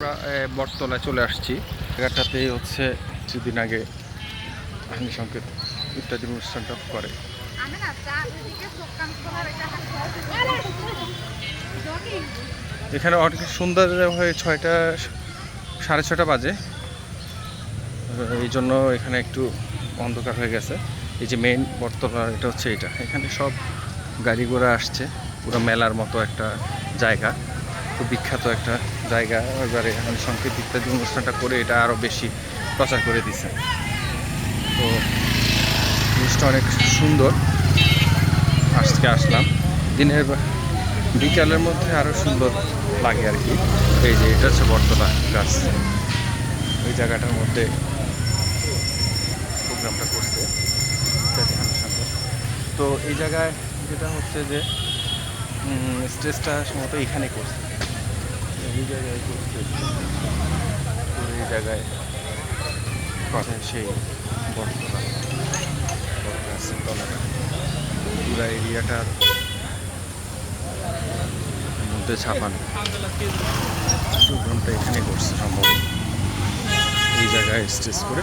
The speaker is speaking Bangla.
আমরা বটতলায় চলে আসছি। জায়গাটাতে হচ্ছে কিছুদিন আগে হানি সংকেত ইত্যাদি অনুষ্ঠানটা করে। এখানে অনেক সুন্দর হয়ে ছয়টা, সাড়ে ছটা বাজে। এই জন্য এখানে একটু অন্ধকার হয়ে গেছে। এই যে মেইন বটতলা, এটা হচ্ছে এটা। এখানে সব গাড়ি ঘোড়া আসছে। পুরো মেলার মতো একটা জায়গা। খুব বিখ্যাত একটা জায়গা, এবারে এখানে সংকেত ইত্যাদি অনুষ্ঠানটা করে এটা আরও বেশি প্রচার করে দিছে। তো জিনিসটা অনেক সুন্দর। আজকে আসলাম। দিনের বিকালের মধ্যে আরও সুন্দর লাগে আর কি। এই যে এটা হচ্ছে বটতলা গাছ। ওই জায়গাটার মধ্যে প্রোগ্রামটা করছে। তো এই জায়গায় যেটা হচ্ছে যে স্টেজটা সম্ভবত এখানে করছে। এই জায়গায় করছে তো এই জায়গায় কথা সেই বটতলা। তলাটা পুরা এরিয়াটার মধ্যে ছাপানো। প্রোগ্রামটা এখানে করছে সম্ভবত। এই জায়গায় স্টেজ করে